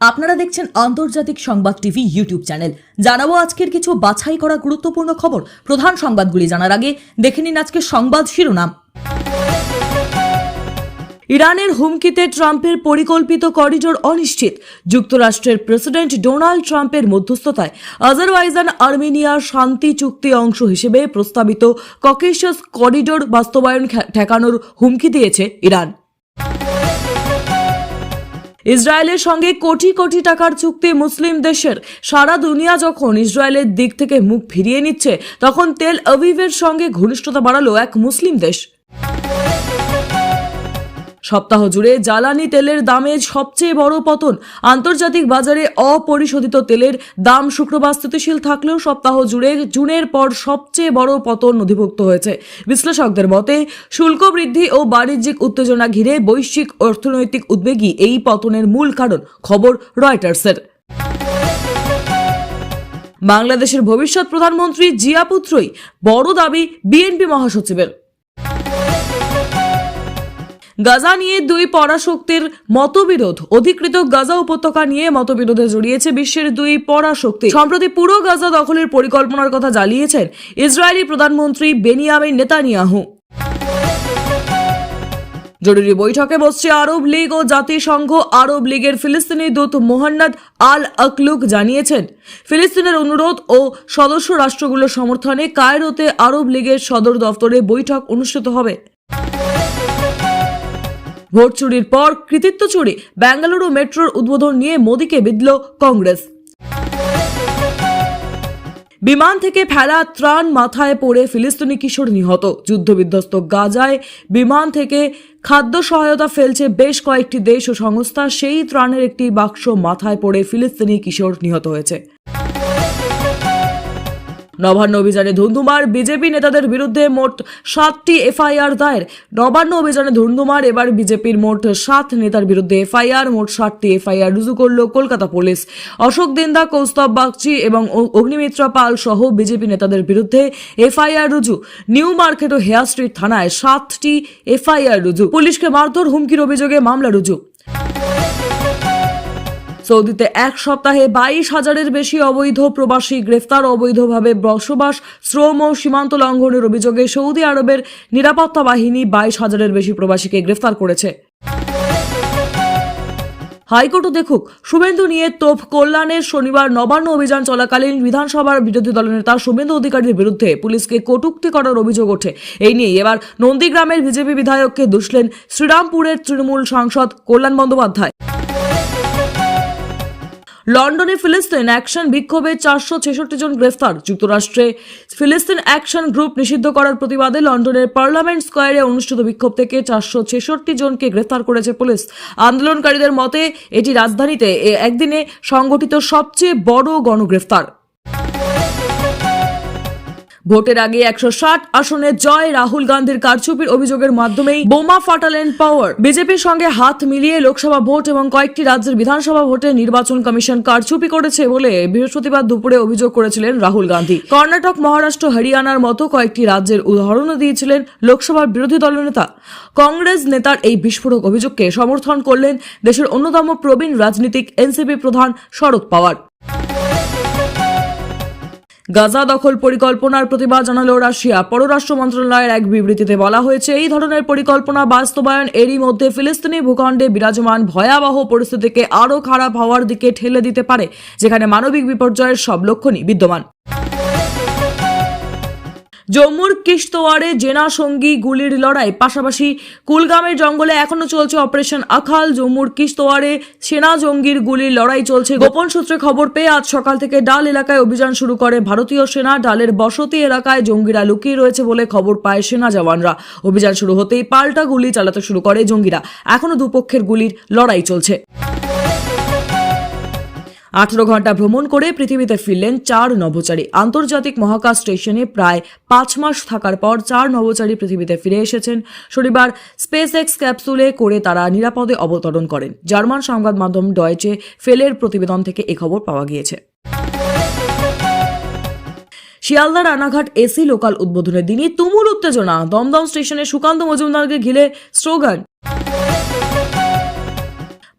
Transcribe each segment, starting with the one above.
আপনারা দেখছেন আন্তর্জাতিক সংবাদ টিভি ইউটিউব চ্যানেল। জানাব আজকের কিছু বাছাই করা গুরুত্বপূর্ণ খবর। প্রধান সংবাদগুলি জানার আগে দেখে নিন আজকের সংবাদ শিরোনাম। ইরানের হুমকিতে ট্রাম্পের পরিকল্পিত করিডোর অনিশ্চিত। যুক্তরাষ্ট্রের প্রেসিডেন্ট ডোনাল্ড ট্রাম্পের মধ্যস্থতায় আজারবাইজান আর্মেনিয়ার শান্তি চুক্তি অংশ হিসেবে প্রস্তাবিত ককেশাস করিডোর বাস্তবায়ন ঠেকানোর হুমকি দিয়েছে ইরান। ইসরায়েলের সঙ্গে কোটি কোটি টাকার চুক্তি মুসলিম দেশের সারা দুনিয়া যখন ইসরায়েলের দিক থেকে মুখ ফিরিয়ে নিচ্ছে, তখন তেল আভিভের সঙ্গে ঘনিষ্ঠতা বাড়ালো এক মুসলিম দেশ। সপ্তাহ জুড়ে জ্বালানি তেলের দামে সবচেয়ে বড় পতন। আন্তর্জাতিক বাজারে অপরিশোধিত তেলের দাম শুক্রবার স্থিতিশীল থাকলেও সপ্তাহ জুড়ে জুনের পর সবচেয়ে বড় পতন নথিভুক্ত হয়েছে। বিশ্লেষকদের মতে, শুল্ক বৃদ্ধি ও বাণিজ্যিক উত্তেজনা ঘিরে বৈশ্বিক অর্থনৈতিক উদ্বেগই এই পতনের মূল কারণ, খবর রয়টার্সের। বাংলাদেশের ভবিষ্যৎ প্রধানমন্ত্রী জিয়া পুত্রই বড় দাবি বিএনপি মহাসচিবের। গাজা নিয়ে দুই পরাশক্তির মতবিরোধ। অধিকৃত গাজা উপত্যকা নিয়ে মতবিরোধে জড়িয়েছে বিশ্বের দুই পরাশক্তি। সম্প্রতি পুরো গাজা দখলের পরিকল্পনার কথা জানিয়েছেন ইসরায়েলি প্রধানমন্ত্রী বেনিয়ামিন নেতানিয়াহু। জরুরি বৈঠকে বসছে আরব লীগ ও জাতিসংঘ। আরব লীগের ফিলিস্তিনি দূত মোহাম্মদ আল আকলুক জানিয়েছেন, ফিলিস্তিনের অনুরোধ ও সদস্য রাষ্ট্রগুলোর সমর্থনে কায়রোতে আরব লীগের সদর দফতরে বৈঠক অনুষ্ঠিত হবে। ভোট চুরির পর কৃতিত্ব চুরি বেঙ্গালুরু মেট্রোর উদ্বোধন নিয়ে মোদীকে বিদল কংগ্রেস। বিমান থেকে ফেলা ত্রাণ মাথায় পড়ে ফিলিস্তিনি কিশোর নিহত। যুদ্ধবিধ্বস্ত গাজায় বিমান থেকে খাদ্য সহায়তা ফেলছে বেশ কয়েকটি দেশ ও সংস্থা। সেই ত্রাণের একটি বাক্স মাথায় পড়ে ফিলিস্তিনি কিশোর নিহত হয়েছে। নবান্ন অভিযানে ধুন্ধুমার বিজেপি নেতাদের বিরুদ্ধে মোট সাতটি এফআইআর দায়ের। নবান্ন অভিযানে ধুন্ধুমার এবার বিজেপির মোট সাত নেতার বিরুদ্ধে এফআইআর, মোট ষাটটি এফআইআর রুজু করল কলকাতা পুলিশ। অশোক দিন্দা, কৌস্তব বাগচি এবং অগ্নিমিত্রা পাল সহ বিজেপি নেতাদের বিরুদ্ধে এফআইআর রুজু। নিউ মার্কেট ও হেয়ার স্ট্রিট থানায় সাতটি এফআইআর রুজু। পুলিশকে মারধর, হুমকির অভিযোগে মামলা রুজু। সৌদিতে এক সপ্তাহে বাইশ হাজারের বেশি অবৈধ প্রবাসী গ্রেফতার, অবৈধভাবে বসবাস, শ্রম ও সীমান্ত লঙ্ঘনের অভিযোগে সৌদি আরবের নিরাপত্তা বাহিনী বাইশ হাজারের বেশি প্রবাসীকে গ্রেফতার করেছে। হাইকোর্টও দেখুক, শুভেন্দু নিয়ে তোপ কল্যাণের শনিবার নবান্ন অভিযান চলাকালীন বিধানসভার বিরোধী দলনেতা শুভেন্দু অধিকারীর বিরুদ্ধে পুলিশকে কটূক্তি করার অভিযোগ ওঠে। এই নিয়ে এবার নন্দীগ্রামের বিজেপি বিধায়ককে দুষলেন শ্রীরামপুরের তৃণমূল সাংসদ কল্যাণ বন্দ্যোপাধ্যায়। লন্ডনে ফিলিস্তিন অ্যাকশন বিক্ষোভে চারশো ছেষট্টি জন গ্রেফতার। যুক্তরাষ্ট্রে ফিলিস্তিন অ্যাকশন গ্রুপ নিষিদ্ধ করার প্রতিবাদে লন্ডনের পার্লামেন্ট স্কোয়ারে অনুষ্ঠিত বিক্ষোভ থেকে চারশো ছেষট্টি জনকে গ্রেফতার করেছে পুলিশ। আন্দোলনকারীদের মতে, এটি রাজধানীতে একদিনে সংগঠিত সবচেয়ে বড় গণগ্রেফতার। ভোটের আগে একশো ষাট আসনে জয় রাহুল গান্ধীর কারচুপির অভিযোগের মাধ্যমেই বোমা ফাটালেন পাওয়ার। বিজেপির সঙ্গে হাত মিলিয়ে লোকসভা ভোট এবং কয়েকটি রাজ্যের বিধানসভা ভোটে নির্বাচন কমিশন কারচুপি করেছে বলে বৃহস্পতিবার দুপুরে অভিযোগ করেছিলেন রাহুল গান্ধী। কর্ণাটক, মহারাষ্ট্র, হরিয়ানার মতো কয়েকটি রাজ্যের উদাহরণও দিয়েছিলেন লোকসভার বিরোধী দলনেতা কংগ্রেস নেতার এই বিস্ফোরক অভিযোগকে সমর্থন করলেন দেশের অন্যতম প্রবীণ রাজনীতিক এনসিপি প্রধান শরদ পাওয়ার। গাজা দখল পরিকল্পনার প্রতিবাদ জানালো রাশিয়া। পররাষ্ট্র মন্ত্রণালয়ের এক বিবৃতিতে বলা হয়েছে, এই ধরনের পরিকল্পনা বাস্তবায়ন এরই মধ্যে ফিলিস্তিনি ভূখণ্ডে বিরাজমান ভয়াবহ পরিস্থিতিকে আরও খারাপ হওয়ার দিকে ঠেলে দিতে পারে, যেখানে মানবিক বিপর্যয়ের সব লক্ষণই বিদ্যমান। জম্মুর কিশতোয়ারে জেনা সঙ্গী গুলির লড়াই, পাশাপাশি কুলগামের জঙ্গলে এখনও চলছে অপারেশন আখাল। জম্মুর কিশতোয়ারে সেনা জঙ্গির গুলির লড়াই চলছে। গোপন সূত্রে খবর পেয়ে আজ সকাল থেকে ডাল এলাকায় অভিযান শুরু করে ভারতীয় সেনা। ডালের বসতি এলাকায় জঙ্গিরা লুকিয়ে রয়েছে বলে খবর পায় সেনা জওয়ানরা। অভিযান শুরু হতেই পাল্টা গুলি চালাতে শুরু করে জঙ্গিরা। এখনও দুপক্ষের গুলির লড়াই চলছে। আঠারো ঘণ্টা ভ্রমণ করে পৃথিবীতে ফিরলেন চার নভোচারী। আন্তর্জাতিক মহাকাশ স্টেশনে প্রায় পাঁচ মাস থাকার পর চার নভোচারী পৃথিবীতে ফিরে এসেছেন। শনিবার স্পেস এক্স ক্যাপসুলে করে তারা নিরাপদে অবতরণ করেন। জার্মান সংবাদ মাধ্যম ডয়েচে ফেলের প্রতিবেদন থেকে এ খবর পাওয়া গিয়েছে। শিয়ালদা রানাঘাট এসি লোকাল উদ্বোধনের দিনই তুমুল উত্তেজনা। দমদম স্টেশনে সুকান্ত মজুমদারকে ঘিরে স্লোগান।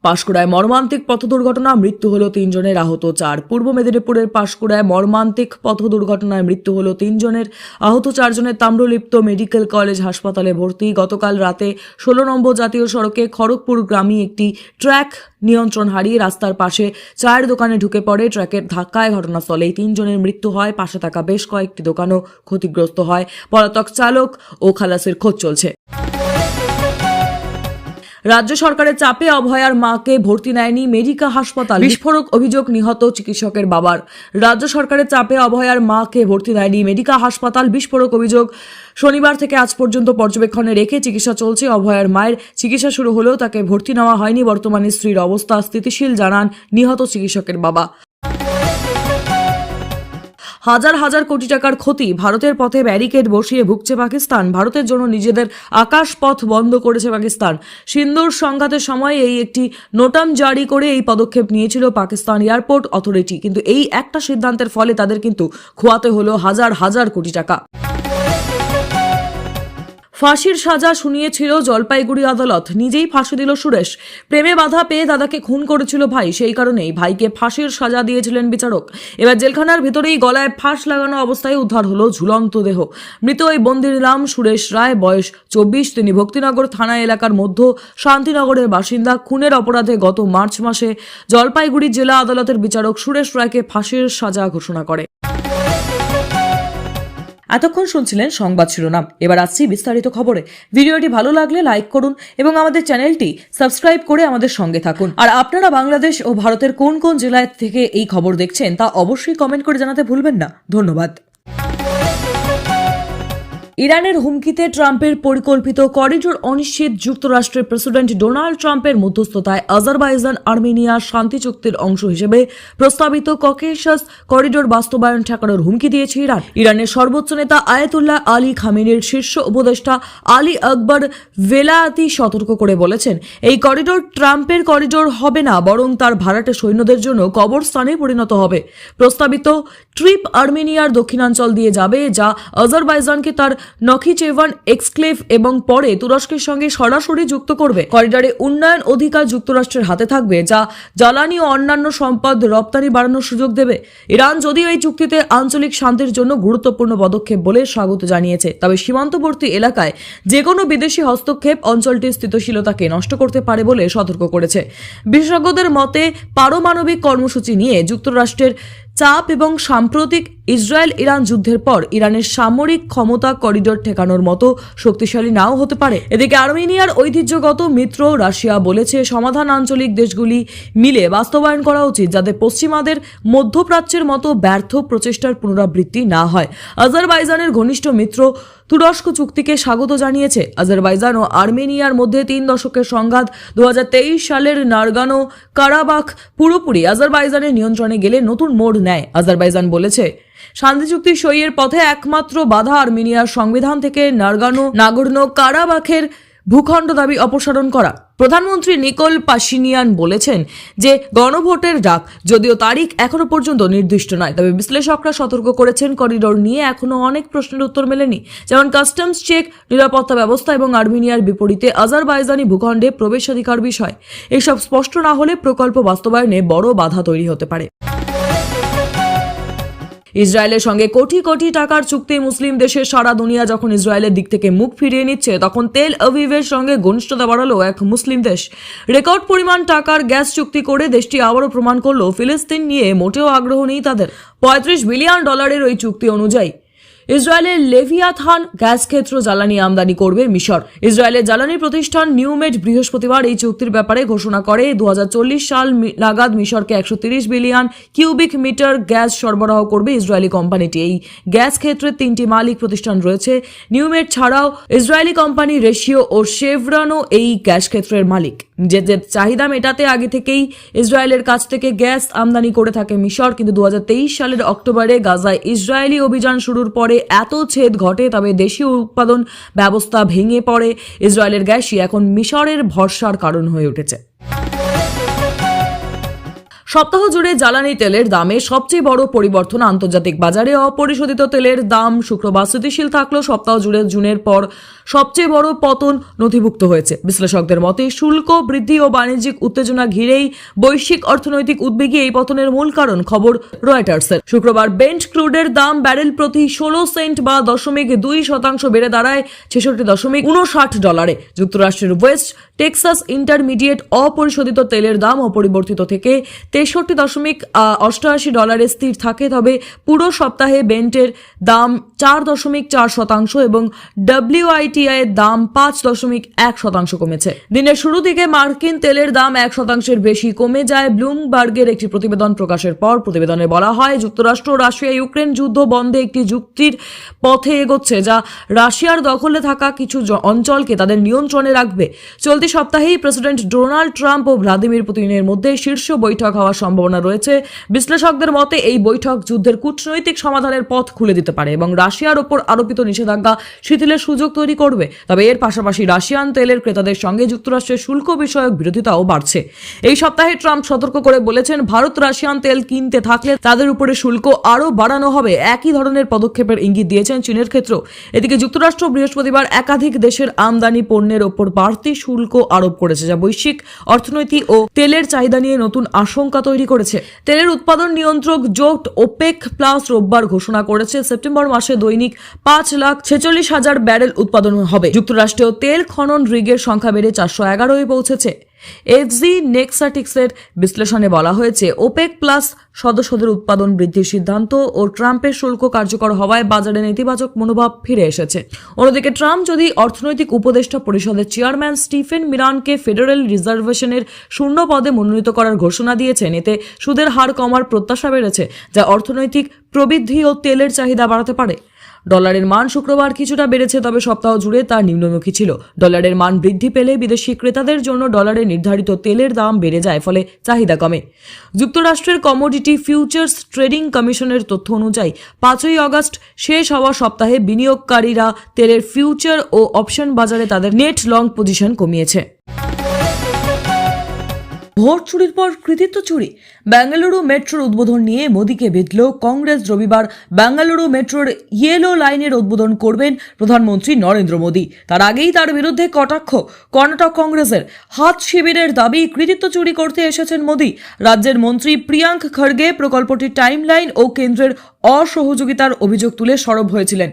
পাঁশকুড়ায় মর্মান্তিক পথ দুর্ঘটনা মৃত্যু হলো তিনজনের আহত চার। পূর্ব মেদিনীপুরের পাঁশকুড়ায় মর্মান্তিক পথ দুর্ঘটনায় মৃত্যু হলো তিনজনের। আহত চারজনের তাম্রলিপ্ত মেডিকেল কলেজ হাসপাতালে ভর্তি। গতকাল রাতে ষোলো নম্বর জাতীয় সড়কে খড়গপুর গ্রামে একটি ট্র্যাক নিয়ন্ত্রণ হারিয়ে রাস্তার পাশে চায়ের দোকানে ঢুকে পড়ে। ট্র্যাকের ধাক্কায় ঘটনাস্থলে এই তিনজনের মৃত্যু হয়। পাশে থাকা বেশ কয়েকটি দোকানও ক্ষতিগ্রস্ত হয়। পলাতক চালক ও খালাসের খোঁজ চলছে। রাজ্য সরকারের চাপে অভয়ার মাকে ভর্তি নেয়নি মেডিকা হাসপাতাল। বিস্ফোরক অভিযোগ নিহত চিকিৎসকের বাবার। রাজ্য সরকারের চাপে অভয়ার মাকে ভর্তি নেয়নি মেডিকা হাসপাতাল। বিস্ফোরক অভিযোগ শনিবার থেকে আজ পর্যন্ত পর্যবেক্ষণে রেখে চিকিৎসা চলছে অভয়ার মায়ের। চিকিৎসা শুরু হলেও তাকে ভর্তি নেওয়া হয়নি। বর্তমানে স্ত্রীর অবস্থা স্থিতিশীল জানান নিহত চিকিৎসকের বাবা। হাজার হাজার কোটি টাকার ক্ষতি। ভারতের পথে ব্যারিকেড বসিয়ে ভুগছে পাকিস্তান। ভারতের জন্য নিজেদের আকাশ পথ বন্ধ করেছে পাকিস্তান। সিন্দুর সংঘাতের সময় এই একটি নোটাম জারি করে এই পদক্ষেপ নিয়েছিল পাকিস্তান এয়ারপোর্ট অথরিটি। কিন্তু এই একটা সিদ্ধান্তের ফলে তাদের কিন্তু খোয়াতে হলো হাজার হাজার কোটি টাকা। ফাঁসির সাজা শুনিয়েছিল জলপাইগুড়ি আদালত। নিজেই ফাঁসি দিল সুরেশ। প্রেমে বাধা পেয়ে দাদাকে খুন করেছিল ভাই। সেই কারণেই ভাইকে ফাঁসির সাজা দিয়েছিলেন বিচারক। এবার জেলখানার ভিতরেই গলায় ফাঁস লাগানো অবস্থায় উদ্ধার হলো ঝুলন্ত দেহ। মৃত ওই বন্দির নাম সুরেশ রায়, বয়স চব্বিশ। তিনি ভক্তিনগর থানা এলাকার মধ্য শান্তিনগরের বাসিন্দা। খুনের অপরাধে গত মার্চ মাসে জলপাইগুড়ি জেলা আদালতের বিচারক সুরেশ রায়কে ফাঁসির সাজা ঘোষণা করে। এতক্ষণ শুনছিলেন সংবাদ শিরোনাম। এবার আসছি বিস্তারিত খবরে। ভিডিওটি ভালো লাগলে লাইক করুন এবং আমাদের চ্যানেলটি সাবস্ক্রাইব করে আমাদের সঙ্গে থাকুন। আর আপনারা বাংলাদেশ ও ভারতের কোন কোন জেলায় থেকে এই খবর দেখছেন তা অবশ্যই কমেন্ট করে জানাতে ভুলবেন না। ধন্যবাদ। ইরানের হুমকিতে ট্রাম্পের পরিকল্পিত করিডোর অনিশ্চিত, যুক্তরাষ্ট্রের প্রেসিডেন্ট ডোনাল্ড ট্রাম্পের মধ্যস্থতায় আজারবাইজান, আর্মেনিয়া শান্তি চুক্তির অংশ হিসেবে প্রস্তাবিত ককেশাস করিডোর বাস্তবায়ন ঠেকানোর হুমকি দিয়েছে ইরান। ইরানের সর্বোচ্চ নেতা আয়াতুল্লাহ আলী খামেনির শীর্ষ উপদেষ্টা আলী আকবর ভেলায়াতি সতর্ক করে বলেছেন, এই করিডোর ট্রাম্পের করিডোর হবে না, বরং তার ভাড়াটে সৈন্যদের জন্য কবরস্থানে পরিণত হবে। প্রস্তাবিত ট্রিপ আর্মেনিয়ার দক্ষিণাঞ্চল দিয়ে যাবে, যা আজারবাইজানকে তার নখিচেভান এক্সক্লেভ এবং পরে তুরস্কের সঙ্গে সরাসরি যুক্ত করবে। করিডরে উন্নয়ন অধিকার যুক্তরাষ্ট্রের হাতে থাকবে, যা জ্বালানি ও অন্যান্য সম্পদ রপ্তানি বাড়ানোর সুযোগ দেবে। ইরান যদিও এই চুক্তিতে আঞ্চলিক শান্তির জন্য গুরুত্বপূর্ণ পদক্ষেপ বলে স্বাগত জানিয়েছে। তবে সীমান্তবর্তী এলাকায় যে কোনো বিদেশি হস্তক্ষেপ অঞ্চলটির স্থিতিশীলতাকে নষ্ট করতে পারে বলে সতর্ক করেছে। বিশেষজ্ঞদের মতে, পারমাণবিক কর্মসূচি নিয়ে যুক্তরাষ্ট্রের চাপ এবং সাম্প্রতিক ইসরায়েল ইরান যুদ্ধের পর ইরানের সামরিক ক্ষমতা করিডোর ঠেকানোর মতো শক্তিশালী নাও হতে পারে। এদিকে আর্মেনিয়ার ঐতিহ্যগত মিত্র রাশিয়া বলেছে, সমাধান আঞ্চলিক দেশগুলি মিলে বাস্তবায়ন করা উচিত যাতে পশ্চিমাদের মধ্যপ্রাচ্যের মতো ব্যর্থ প্রচেষ্টার পুনরাবৃত্তি না হয়। আজারবাইজানের ঘনিষ্ঠ মিত্র তুরস্ক চুক্তিকে স্বাগত জানিয়েছে। আজারবাইজান ও আর্মেনিয়ার মধ্যে তিন দশকের সংঘাত দু হাজার তেইশ সালের নারগানো কারাবাখ পুরোপুরি আজারবাইজানের নিয়ন্ত্রণে গেলে নতুন মোড় নেয়। আজারবাইজান বলেছে শান্তি চুক্তি সইয়ের পথে একমাত্র বাধা আর্মেনিয়ার সংবিধান থেকে নারগানো, নাগর্নো, কারাবাখের ভূখণ্ড দাবি অপসারণ করা। প্রধানমন্ত্রী নিকোল পাশিনিয়ান বলেছেন যে, গণভোটের ডাক যদিও তারিখ এখনও পর্যন্ত নির্দিষ্ট নয়, তবে বিশ্লেষকরা সতর্ক করেছেন করিডোর নিয়ে এখনও অনেক প্রশ্নের উত্তর মেলেনি। যেমন কাস্টমস চেক, নিরাপত্তা ব্যবস্থা এবং আর্মেনিয়ার বিপরীতে আজারবাইজানি ভূখণ্ডে প্রবেশাধিকার বিষয়। এসব স্পষ্ট না হলে প্রকল্প বাস্তবায়নে বড় বাধা তৈরি হতে পারে। ইসরায়েলের সঙ্গে কোটি কোটি টাকার চুক্তি মুসলিম দেশের সারা দুনিয়া যখন ইসরায়েলের দিক থেকে মুখ ফিরিয়ে নিচ্ছে, তখন তেল অভিভের সঙ্গে ঘনিষ্ঠতা বাড়ালো এক মুসলিম দেশ। রেকর্ড পরিমাণ টাকার গ্যাস চুক্তি করে দেশটি আবারও প্রমাণ করল, ফিলিস্তিন নিয়ে মোটেও আগ্রহ নেই তাদের। পঁয়ত্রিশ বিলিয়ন ডলারের ওই চুক্তি অনুযায়ী ইসরায়েলের লেভিয়াথান গ্যাস ক্ষেত্র জ্বালানি আমদানি করবে মিশর। ইসরায়েলের জ্বালানি প্রতিষ্ঠান নিউমেড বৃহস্পতিবার এই চুক্তির ব্যাপারে ঘোষণা করে। দু হাজার চল্লিশ সাল নাগাদ মিশরকে একশো বিলিয়ন কিউবিক মিটার গ্যাস সরবরাহ করবে ইসরায়েলি কোম্পানিটি। এই গ্যাস ক্ষেত্রের তিনটি মালিক প্রতিষ্ঠান রয়েছে। নিউমেড ছাড়াও ইসরায়েলি কোম্পানি রেশিও ও শেভরানও এই গ্যাস ক্ষেত্রের মালিক। যে যে চাহিদা মেটাতে আগে থেকেই ইসরায়েলের কাছ থেকে গ্যাস আমদানি করে থাকে মিশর। কিন্তু দু হাজার তেইশ সালের অক্টোবরে গাজায় ইসরায়েলি অভিযান শুরুর পরে এত ছেদ ঘটে তবে দেশীয় উৎপাদন ব্যবস্থা ভেঙে পড়ে। ইসরায়েলের গ্যাসই এখন মিশরের ভরসার কারণ হয়ে উঠেছে। সপ্তাহ জুড়ে জ্বালানি তেলের দামে সবচেয়ে বড় পরিবর্তন আন্তর্জাতিক বাজারে। অপরিশোধিত তেলের দাম শুক্রবার স্থিতিশীল থাকলেও সপ্তাহ জুড়ে জুনের পর সবচেয়ে বড় পতন নথিভুক্ত হয়েছে। বিশ্লেষকদের মতে, শুল্ক বৃদ্ধি ও বাণিজ্যিক উত্তেজনা ঘিরেই বৈশ্বিক অর্থনৈতিক উদ্বেগে এই পতনের মূল কারণ খবর রয়টার্সের। শুক্রবার বেঞ্চ ক্রুডের দাম ব্যারেল প্রতি ষোলো সেন্ট বা দশমিক দুই শতাংশ বেড়ে দাঁড়ায় ছেষট্টি দশমিক উনষাট ডলারে। যুক্তরাষ্ট্রের ওয়েস্ট টেক্সাস ইন্টারমিডিয়েট অপরিশোধিত তেলের দাম অপরিবর্তিত থেকে তেষট্টি দশমিক অষ্টআশি ডলারে স্থির থাকে। তবে পুরো সপ্তাহে বেন্টের দাম চার দশমিক চার শতাংশ এবং ডাব্লিউআইটিআই এর দাম পাঁচ দশমিক এক শতাংশ কমেছে। দিনের শুরু থেকে মার্কিন তেলের দাম এক শতাংশের বেশি কমে যায়। ব্লুমবার্গের একটি প্রতিবেদন প্রকাশের পর প্রতিবেদনে বলা হয়, যুক্তরাষ্ট্র, রাশিয়া, ইউক্রেন যুদ্ধ বন্ধে একটি যুক্তির পথে এগোচ্ছে, যা রাশিয়ার দখলে থাকা কিছু অঞ্চলকে তাদের নিয়ন্ত্রণে রাখবে। চলতি সপ্তাহেই প্রেসিডেন্ট ডোনাল্ড ট্রাম্প ও ভ্লাদিমির পুতিনের মধ্যে শীর্ষ বৈঠক হওয়ার সম্ভাবনা রয়েছে। বিশ্লেষকদের মতে, এই বৈঠক যুদ্ধের কূটনৈতিক সমাধানের পথ খুলে দিতে পারে এবং রাশিয়ার ওপর আরোপিত নিষেধাজ্ঞা শিথিলের সুযোগ তৈরি করবে। তবে এর পাশাপাশি রাশিয়ান তেলের ক্রেতাদের সঙ্গে যুক্তরাষ্ট্রের শুল্ক বিষয়ক বিরোধিতাও বাড়ছে। এই সপ্তাহে ট্রাম্প সতর্ক করে বলেছেন, ভারত রাশিয়ান তেল কিনতে থাকলে তাদের উপরে শুল্ক আরও বাড়ানো হবে। একই ধরনের পদক্ষেপের ইঙ্গিত দিয়েছেন চীনের ক্ষেত্রেও। এদিকে যুক্তরাষ্ট্র বৃহস্পতিবার একাধিক দেশের আমদানি পণ্যের ওপর বাড়তি শুল্ক আরোপ করেছে, যা বৈশ্বিক অর্থনীতি ও তেলের চাহিদা নিয়ে নতুন আশঙ্কা তৈরি করেছে। তেলের উৎপাদন নিয়ন্ত্রক জোট ওপেক প্লাস রোববার ঘোষণা করেছে, সেপ্টেম্বর মাসে দৈনিক পাঁচ লাখ ছেচল্লিশ হাজার ব্যারেল উৎপাদন হবে। যুক্তরাষ্ট্রেও তেল খনন রিগের সংখ্যা বেড়ে চারশো এগারোয় পৌঁছেছে। এফজি, নেক্সাটিক্সের বিশ্লেষণে বলা হয়েছে, ওপেক প্লাস সদস্যদের উৎপাদন বৃদ্ধির সিদ্ধান্ত ও ট্রাম্পের শুল্ক কার্যকর হওয়ায় বাজারে নেতিবাচক মনোভাব ফিরে এসেছে। অন্যদিকে ট্রাম্প যদি অর্থনৈতিক উপদেষ্টা পরিষদের চেয়ারম্যান স্টিফেন মিরানকে ফেডারেল রিজার্ভেশনের শূন্য পদে মনোনীত করার ঘোষণা দিয়েছেন, এতে সুদের হার কমার প্রত্যাশা বেড়েছে, যা অর্থনৈতিক প্রবৃদ্ধি ও তেলের চাহিদা বাড়াতে পারে। ডলারের মান শুক্রবার কিছুটা বেড়েছে, তবে সপ্তাহ জুড়ে তা নিম্নমুখী ছিল। ডলারের মান বৃদ্ধি পেলে বিদেশি ক্রেতাদের জন্য ডলারে নির্ধারিত তেলের দাম বেড়ে যায়, ফলে চাহিদা কমে। যুক্তরাষ্ট্রের কমোডিটি ফিউচার্স ট্রেডিং কমিশনের তথ্য অনুযায়ী, পাঁচই আগস্ট শেষ হওয়া সপ্তাহে বিনিয়োগকারীরা তেলের ফিউচার ও অপশন বাজারে তাদের নেট লং পজিশন কমিয়েছে। ভোট চুরির পর কৃতিত্ব চুরি। বেঙ্গালুরু মেট্রোর উদ্বোধন নিয়ে মোদীকে বিধল কংগ্রেস রবিবার। বেঙ্গালুরু মেট্রোর ইয়েলো লাইনের উদ্বোধন করবেন প্রধানমন্ত্রী নরেন্দ্র মোদী। তার আগেই তার বিরুদ্ধে কটাক্ষ। কর্ণাটক কংগ্রেসের হাত শিবিরের দাবি, কৃতিত্ব চুরি করতে এসেছেন মোদী। রাজ্যের মন্ত্রী প্রিয়াঙ্ক খড়গে প্রকল্পটির টাইমলাইন ও কেন্দ্রের অসহযোগিতার অভিযোগ তুলে সরব হয়েছিলেন।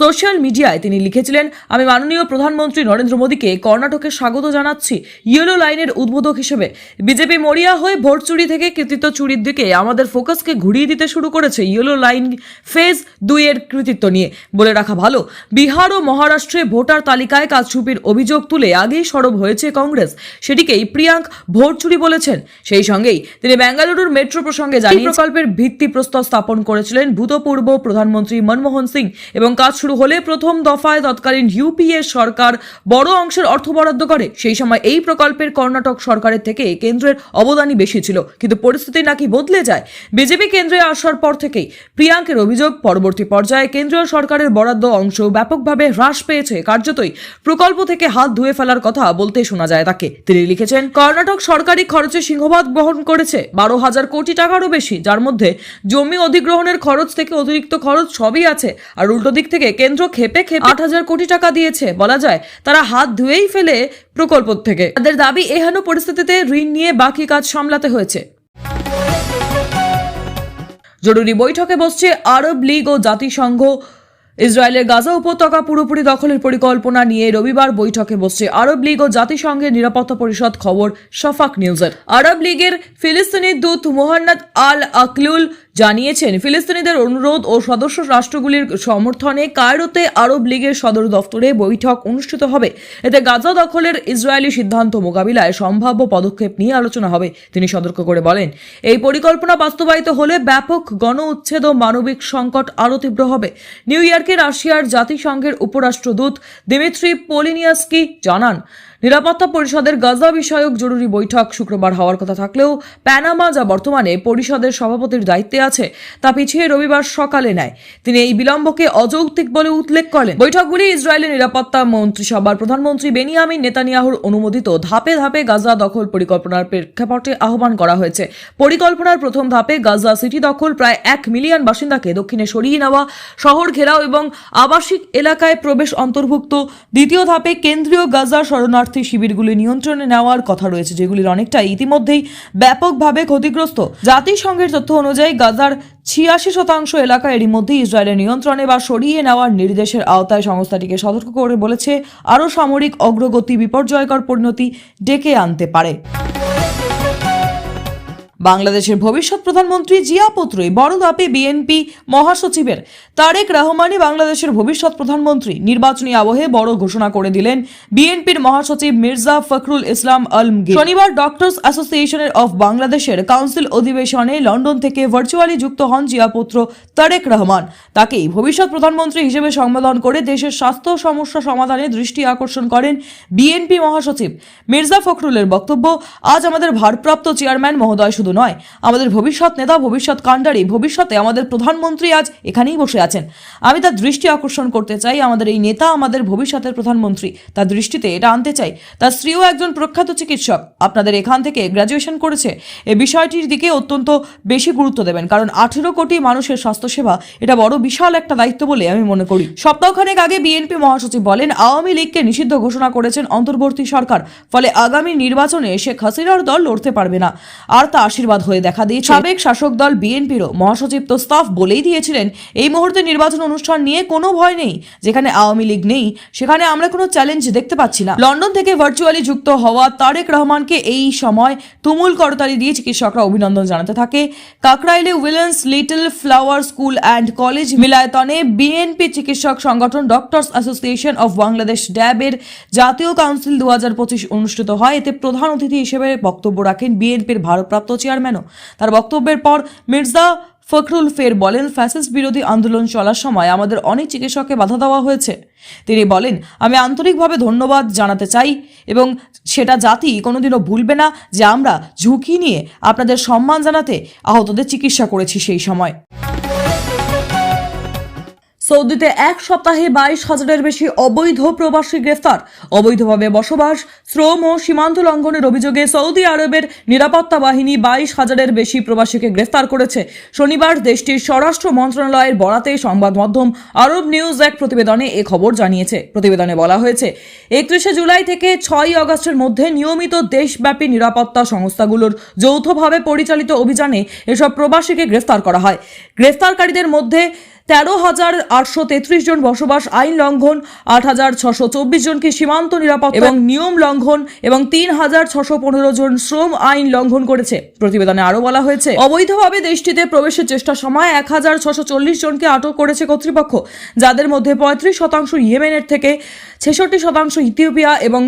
সোশ্যাল মিডিয়ায় তিনি লিখেছিলেন, আমি মাননীয় প্রধানমন্ত্রী নরেন্দ্র মোদীকে কর্ণাটকে স্বাগত জানাচ্ছি ইয়েলো লাইনের উদ্বোধক হিসেবে। বিজেপি মরিয়া হয়ে ভোট চুরি থেকে কৃতিত্ব চুরির দিকে আমাদের ফোকাসকে ঘুরিয়ে দিতে শুরু করেছে ইয়েলো লাইন ফেজ দুইয়ের কৃতিত্ব নিয়ে। বলে রাখা ভালো, বিহার ও মহারাষ্ট্রে ভোটার তালিকায় কাজ চুপির অভিযোগ তুলে আগেই সরব হয়েছে কংগ্রেস। সেটিকেই প্রিয়াঙ্ক ভোট চুরি বলেছেন। সেই সঙ্গেই তিনি বেঙ্গালুরুর মেট্রো প্রসঙ্গে জানিয়ে প্রকল্পের ভিত্তিপ্রস্তর স্থাপন করেছিলেন ভূতপূর্ব প্রধানমন্ত্রী মনমোহন সিং এবং কাজ শুরু হলে প্রথম দফায় তৎকালীন ইউপিএ সরকার বড় অংশের অর্থ বরাদ্দ করে। সেই সময় এই প্রকল্পের কর্ণাটক সরকারের থেকে কেন্দ্রের অবদানই বেশি ছিল। কিন্তু পরিস্থিতি নাকি বদলে যায়। বিজেপি কেন্দ্রে আসার পর থেকেই প্রিয়াঙ্কের অভিযোগ, পরবর্তী পর্যায়ে কেন্দ্রীয় সরকারের বরাদ্দ অংশ ব্যাপকভাবে হ্রাস পেয়েছে। কার্যতই প্রকল্প থেকে হাত ধুয়ে ফেলার কথা বলতে শোনা যায় তাকে। তিনি লিখেছেন, কর্ণাটক সরকারি খরচে সিংহভাগ বহন করেছে। বারো হাজার কোটি টাকারও বেশি। যার মধ্যে জমি অধিগ্রহণের খরচ থেকে অতিরিক্ত খরচ সবই আছে। আর উল্টো দিক থেকে কেন্দ্র খেপে খেপে আট হাজার কোটি টাকা দিয়েছে, বলা যায়। তারা হাত ধুয়েই ফেলে প্রকল্প থেকে। তাদের দাবি, এহেন পরিস্থিতিতে ঋণ নিয়ে বাকি কাজ সামলাতে হয়েছে। জরুরি বৈঠকে বসছে আরব লীগ ও জাতিসংঘ। ইসরায়েলের গাজা উপত্যকা পুরোপুরি দখলের পরিকল্পনা নিয়ে রবিবার বৈঠকে বসছে আরব লীগ ও জাতিসংঘের নিরাপত্তা পরিষদ, খবর শফাক নিউজের। আরব লীগের ফিলিস্তিনি দূত মোহান্মদ আল আকলুল জানিয়েছেন, ফিলিস্তিনিদের অনুরোধ ও সদস্য রাষ্ট্রগুলির সমর্থনে কায়রোতে আরব লীগের সদর দফতরে বৈঠক অনুষ্ঠিত হবে। এতে গাজা দখলের ইসরায়েলি সিদ্ধান্ত মোকাবিলায় সম্ভাব্য পদক্ষেপ নিয়ে আলোচনা হবে, তিনি সতর্ক করে বলেন। এই পরিকল্পনা বাস্তবায়িত হলে ব্যাপক গণ উচ্ছেদ ও মানবিক সংকট আরও তীব্র হবে। নিউ ইয়র্কে রাশিয়ার জাতিসংঘের উপরাষ্ট্রদূত দিমিত্রি পোলিনিয়াসকি জানান নিরাপত্তা পরিষদের গাজা বিষয়ক জরুরি বৈঠক শুক্রবার হওয়ার কথা থাকলেও প্যানামা যা বর্তমানে পরিষদের সভাপতির দায়িত্বে আছে, তা পিছিয়ে রবিবার সকালে নেয়। তিনি এই বিলম্বকে অযৌক্তিক বলে উল্লেখ করেন। বৈঠকগুলি ইসরায়েলের নিরাপত্তা মন্ত্রিসভার প্রধানমন্ত্রী বেনিয়ামিন নেতানিয়াহুর অনুমোদিত ধাপে ধাপে গাজা দখল পরিকল্পনার প্রেক্ষাপটে আহ্বান করা হয়েছে। পরিকল্পনার প্রথম ধাপে গাজা সিটি দখল প্রায় এক মিলিয়ন বাসিন্দাকে দক্ষিণে সরিয়ে নেওয়া, শহর ঘেরাও এবং আবাসিক এলাকায় প্রবেশ অন্তর্ভুক্ত। দ্বিতীয় ধাপে কেন্দ্রীয় গাজা শরণার্থী শিবিরগুলি নিয়ন্ত্রণে নেওয়ার কথা রয়েছে, যেগুলির অনেকটাই ইতিমধ্যেই ব্যাপকভাবে ক্ষতিগ্রস্ত। জাতিসংঘের তথ্য অনুযায়ী গাজার ছিয়াশি শতাংশ এলাকা এরই মধ্যে ইসরায়েলের নিয়ন্ত্রণে বা সরিয়ে নেওয়ার নির্দেশের আওতায় সংস্থাটিকে সতর্ক করে বলেছে, আরও সামরিক অগ্রগতি বিপর্যয়কর পরিণতি ডেকে আনতে পারে। বাংলাদেশের ভবিষ্যৎ প্রধানমন্ত্রী জিয়া পুত্রই বড় ধাপে বিএনপি মহাসচিবের তারেক রহমানই বাংলাদেশের ভবিষ্যৎ প্রধানমন্ত্রী। নির্বাচনী আবহে বড় ঘোষণা করে দিলেন বিএনপির মহাসচিব মির্জা ফখরুল ইসলাম আলমগীর। শনিবার ডক্টরস অ্যাসোসিয়েশনের অফ বাংলাদেশের কাউন্সিল অধিবেশনে লন্ডন থেকে ভার্চুয়ালি যুক্ত হন জিয়া পুত্র তারেক রহমান। তাকেই ভবিষ্যৎ প্রধানমন্ত্রী হিসেবে সম্বোধন করে দেশের স্বাস্থ্য সমস্যা সমাধানে দৃষ্টি আকর্ষণ করেন বিএনপি মহাসচিব। মির্জা ফখরুলের বক্তব্য, আজ আমাদের ভারপ্রাপ্ত চেয়ারম্যান মহোদয় শুধু নয়। আমাদের ভবিষ্যৎ নেতা, ভবিষ্যৎ কাণ্ডারি, ভবিষ্যতে আমাদের প্রধানমন্ত্রী আজ এখানেই বসে আছেন। আমি তার দৃষ্টি আকর্ষণ করতে চাই, আমাদের এই নেতা আমাদের ভবিষ্যতের প্রধানমন্ত্রী। তার দৃষ্টিতে এটা আনতে চাই। তার স্ত্রীও একজন প্রখ্যাত চিকিৎসক। আপনাদের এখান থেকে গ্র্যাজুয়েশন করেছে। এই বিষয়টির দিকে অত্যন্ত বেশি গুরুত্ব দেবেন, কারণ আঠেরো কোটি মানুষের স্বাস্থ্যসেবা এটা বড় বিশাল একটা দায়িত্ব বলে আমি মনে করি। সপ্তাহখানেক আগে বিএনপি মহাসচিব বলেন, আওয়ামী লীগকে নিষিদ্ধ ঘোষণা করেছেন অন্তর্বর্তী সরকার। ফলে আগামী নির্বাচনে শেখ হাসিনার দল লড়তে পারবে না। আর তা আশীর্বাদ হয়ে দেখা দিয়েছে। সাবেক শাসক দল বিএনপিরও মহাসচিব তোস্তাফ বলেই দিয়েছিলেন, এই মুহূর্তে নির্বাচন অনুষ্ঠান নিয়ে কোনো ভয় নেই, যেখানে আওয়ামী লীগ নেই, সেখানে আমরা কোনো চ্যালেঞ্জ দেখতে পাচ্ছি না। লন্ডন থেকে ভার্চুয়ালি যুক্ত হওয়া তারেক রহমানকে এই সময় তুমুল করতালি দিয়ে চিকিৎসকরা অভিনন্দন জানাতে থাকে। কাকরাইলে Willes little flower school and college মিলায়তনে BNP চিকিৎসক সংগঠন ডক্টরস অ্যাসোসিয়েশন অফ বাংলাদেশ ড্যাবের জাতীয় কাউন্সিল দু হাজার পঁচিশ অনুষ্ঠিত হয়। এতে প্রধান অতিথি হিসেবে বক্তব্য রাখেন বিএনপির ভারপ্রাপ্ত চেয়ারম্যানও। তার বক্তব্যের পর মির্জা ফখরুল ফের বলেন, ফ্যাসিস্ট বিরোধী আন্দোলন চলার সময় আমাদের অনেক চিকিৎসককে বাধা দেওয়া হয়েছে। তিনি বলেন, আমি আন্তরিকভাবে ধন্যবাদ জানাতে চাই এবং সেটা জাতি কোনোদিনও ভুলবে না যে আমরা ঝুঁকি নিয়ে আপনাদের সম্মান জানাতে আহতদের চিকিৎসা করেছি সেই সময়। সৌদিতে এক সপ্তাহে বাইশ হাজারের বেশি অবৈধ প্রবাসী গ্রেফতার। অবৈধভাবে বসবাস, শ্রম ও সীমান্ত লঙ্ঘনের অভিযোগে সৌদি আরবের নিরাপত্তা বাহিনী বাইশ হাজারের বেশি প্রবাসীকে গ্রেফতার করেছে। শনিবার দেশটির স্বরাষ্ট্র মন্ত্রণালয়ের বরাতে সংবাদ মাধ্যম আরব নিউজ এক প্রতিবেদনে এ খবর জানিয়েছে। প্রতিবেদনে বলা হয়েছে, একত্রিশে জুলাই থেকে ছয়ই আগস্টের মধ্যে নিয়মিত দেশব্যাপী নিরাপত্তা সংস্থাগুলোর যৌথভাবে পরিচালিত অভিযানে এসব প্রবাসীকে গ্রেফতার করা হয়। গ্রেফতারকারীদের মধ্যে তেরো হাজার আটশো তেত্রিশ জন বসবাস আইন লঙ্ঘন আট হাজার ছশো চব্বিশ জনকে সীমান্ত নিরাপত্তা এবং নিয়ম লঙ্ঘন এবং তিন হাজার ছশো পনেরো জন শ্রম আইন লঙ্ঘন করেছে। প্রতিবেদনে আরও বলা হয়েছে অবৈধভাবে দেশটিতে প্রবেশের চেষ্টার সময় এক হাজার ছশো চল্লিশ জনকে আটক করেছে কর্তৃপক্ষ যাদের মধ্যে পঁয়ত্রিশ শতাংশ ইয়েমেনের থেকে ছেষট্টি শতাংশ ইথিওপিয়া এবং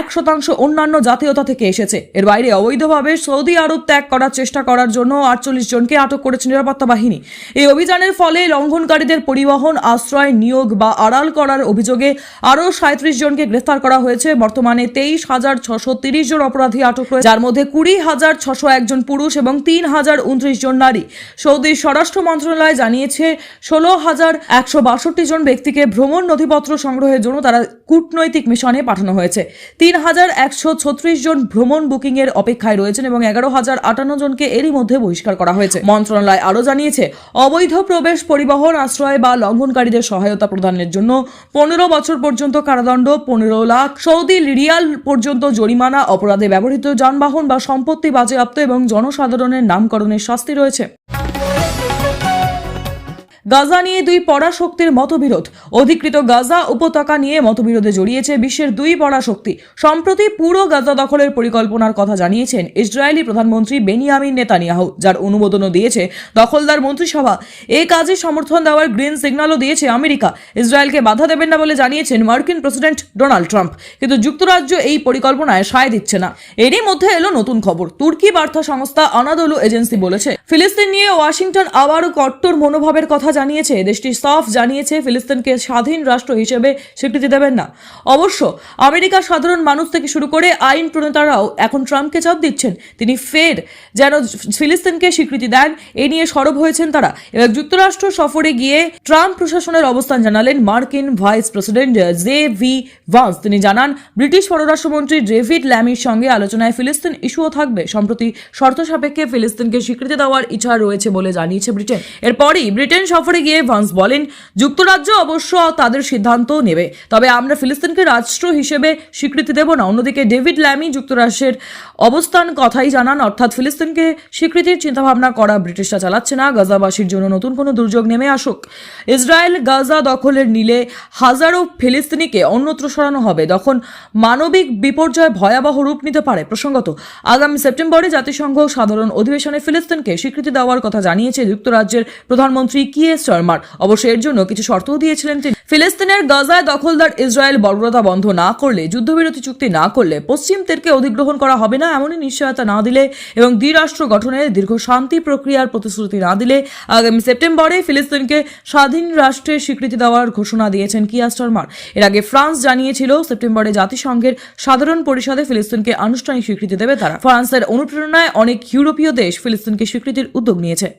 এক শতাংশ অন্যান্য জাতীয়তা থেকে এসেছে। এর বাইরে অবৈধভাবে সৌদি আরব ত্যাগ করার চেষ্টা করার জন্য আটচল্লিশ জনকে আটক করেছে নিরাপত্তা বাহিনী। এই অভিযানের ফলে লঙ্ঘনকারীদের পরিবহন, আশ্রয়, নিয়োগ বা আড়াল করার অভিযোগে আরও সাঁত্রিশ জনকে গ্রেফতার করা হয়েছে। বর্তমানে তেইশ হাজার ছশো তিরিশ জন অপরাধী আটক রয়েছে। যার মধ্যে কুড়ি হাজার ছশো একজন পুরুষ এবং তিন হাজার উনত্রিশ জন নারী। সৌদির স্বরাষ্ট্র মন্ত্রণালয় জানিয়েছে, ষোলো হাজার একশো বাষট্টি জন ব্যক্তিকে ভ্রমণ নথিপত্র সংগ্রহের জন্য তারা কূটনৈতিক মিশনে পাঠানো হয়েছে। তিন হাজার একশো ছত্রিশ জন ভ্রমণ বুকিং এর অপেক্ষায় রয়েছেন এবং এগারো হাজার আটান্ন জনকে এরই মধ্যে বহিষ্কার করা হয়েছে। মন্ত্রণালয় আরও জানিয়েছে, অবৈধ প্রবেশ পরিবহন আশ্রয় বা লঙ্ঘনকারীদের সহায়তা প্রদানের জন্য পনেরো বছর পর্যন্ত কারাদণ্ড, পনেরো লাখ। সৌদি রিয়াল পর্যন্ত জরিমানা, অপরাধে ব্যবহৃত যানবাহন বা সম্পত্তি বাজেয়াপ্ত এবং জনসাধারণের নামকরণের শাস্তি রয়েছে। গাজা নিয়ে দুই পরাশক্তির মতবিরোধ। অধিকৃত গাজা উপত্যকা নিয়ে মতবিরোধে জড়িয়েছে বিশ্বের দুই পরাশক্তি। সম্প্রতি পুরো গাজা দখলের পরিকল্পনার কথা জানিয়েছেন ইসরায়েলি প্রধানমন্ত্রী বেনিয়ামিন নেতানিয়াহু, যার অনুমোদনও দিয়েছে দখলদার মন্ত্রিসভা। এই কাজে সমর্থন দেওয়ার গ্রিন সিগন্যালও দিয়েছে আমেরিকা। ইসরায়েলকে বাধা দেবেন না বলে জানিয়েছেন মার্কিন প্রেসিডেন্ট ডোনাল্ড ট্রাম্প। কিন্তু যুক্তরাজ্য এই পরিকল্পনায় সায় দিচ্ছে না। এরই মধ্যে এলো নতুন খবর। তুর্কি বার্তা সংস্থা আনাদলু এজেন্সি বলেছে, ফিলিস্তিন নিয়ে ওয়াশিংটন আবারও কট্টর মনোভাবের কথা জানিয়েছে দেশটি সাফ জানিয়েছে, ফিলিস্তিনকে স্বাধীন রাষ্ট্র হিসেবে স্বীকৃতি দেবেন না। অবশ্য আমেরিকার সাধারণ মানুষ থেকে শুরু করে আইন প্রণেতারাও এখন ট্রাম্পকে চাপ দিচ্ছেন। তিনি ফের যেন ফিলিস্তিনকে স্বীকৃতি দেন, এ নিয়ে সরব হয়েছেন তারা। এবার যুক্তরাষ্ট্র সফরে গিয়ে ট্রাম্প প্রশাসনের অবস্থান জানালেন মার্কিন vice president J V Vance. তিনি জানান, ব্রিটিশ পররাষ্ট্রমন্ত্রী ডেভিড ল্যামির সঙ্গে আলোচনায় ফিলিস্তিন ইস্যুও থাকবে। সম্প্রতি শর্ত সাপেক্ষে ফিলিস্তিনকে স্বীকৃতি দেওয়ার ইচ্ছা রয়েছে বলে জানিয়েছে ব্রিটেন। এরপরই ব্রিটেন সফরে গিয়ে ভান্স বলেন, যুক্তরাজ্য অবশ্য তাদের সিদ্ধান্ত নেবে। তবে আমরা ফিলিস্তিনকে রাষ্ট্র হিসেবে স্বীকৃতি দেব না। অন্যদিকে ডেভিড ল্যামি যুক্তরাষ্ট্রের অবস্থান কথাই জানান, অর্থাৎ ফিলিস্তিনকে স্বীকৃতির চিন্তাভাবনা করা ব্রিটিশরা চালাচ্ছে না। গাজাবাসীর জন্য নতুন কোনো দুর্যোগ নেমে আসুক। ইসরায়েল গাজা দখলের নিলে হাজারো ফিলিস্তিনিকে অন্যত্র সরানো হবে। তখন মানবিক বিপর্যয় ভয়াবহ রূপ নিতে পারে। প্রসঙ্গত, আগামী সেপ্টেম্বরে জাতিসংঘ সাধারণ অধিবেশনে ফিলিস্তিনকে স্বীকৃতি দেওয়ার কথা জানিয়েছে যুক্তরাজ্যের প্রধানমন্ত্রী কিয়ে স্টারমার অবশ্য এর জন্য কিছু শর্তও দিয়েছিলেন তিনি। ফিলিস্তিনের গাজায় দখলদার ইসরায়েল বর্বরতা বন্ধ না করলে, যুদ্ধবিরতি চুক্তি না করলে পশ্চিম তীরকে অধিগ্রহণ করা হবে না এমনই নিশ্চয়তা না দিলে এবং দ্বিরাষ্ট্র গঠনের দীর্ঘ শান্তি প্রক্রিয়ার প্রতিশ্রুতি না দিলে আগামী সেপ্টেম্বরে ফিলিস্তিনকে স্বাধীন রাষ্ট্রের স্বীকৃতি দেওয়ার ঘোষণা দিয়েছেন কিয়া স্টারমার এর আগে ফ্রান্স জানিয়েছিল, সেপ্টেম্বরে জাতিসংঘের সাধারণ পরিষদে ফিলিস্তিনকে আনুষ্ঠানিক স্বীকৃতি দেবে তারা। ফ্রান্সের অনুপ্রেরণায় অনেক ইউরোপীয় দেশ ফিলিস্তিনকে স্বীকৃতির উদ্যোগ নিয়েছে।